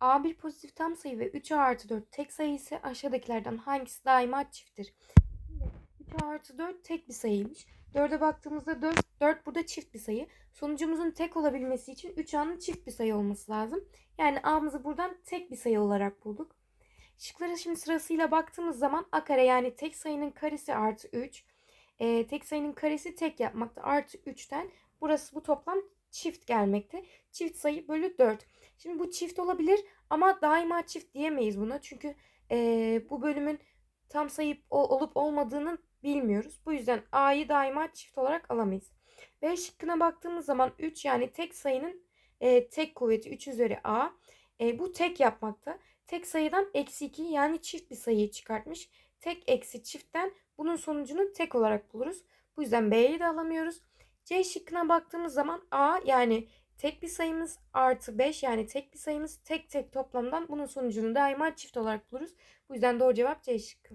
A bir pozitif tam sayı ve 3A artı 4 tek sayı ise aşağıdakilerden hangisi daima çifttir? Şimdi 3A artı 4 tek bir sayıymış. 4'e baktığımızda 4, 4 burada çift bir sayı. Sonucumuzun tek olabilmesi için 3A'nın çift bir sayı olması lazım. Yani A'mızı buradan tek bir sayı olarak bulduk. Şıklara şimdi sırasıyla baktığımız zaman A kare yani tek sayının karesi artı 3. Ee, tek sayının karesi tek yapmakta. Artı 3'ten burası bu toplam çift gelmekte. Çift sayı bölü 4. Şimdi bu çift olabilir ama daima çift diyemeyiz buna. Çünkü ee, bu bölümün tam sayı olup olmadığını bilmiyoruz. Bu yüzden A'yı daima çift olarak alamayız. B şıkkına baktığımız zaman 3 yani tek sayının ee, tek kuvveti 3 üzeri A. Ee, bu tek yapmakta. Tek sayıdan eksi 2 yani çift bir sayıyı çıkartmış. Tek eksi çiftten bunun sonucunu tek olarak buluruz. Bu yüzden B'yi de alamıyoruz. C şıkkına baktığımız zaman A yani tek bir sayımız artı 5 yani tek bir sayımız tek tek toplamdan bunun sonucunu daima çift olarak buluruz. Bu yüzden doğru cevap C şıkkı.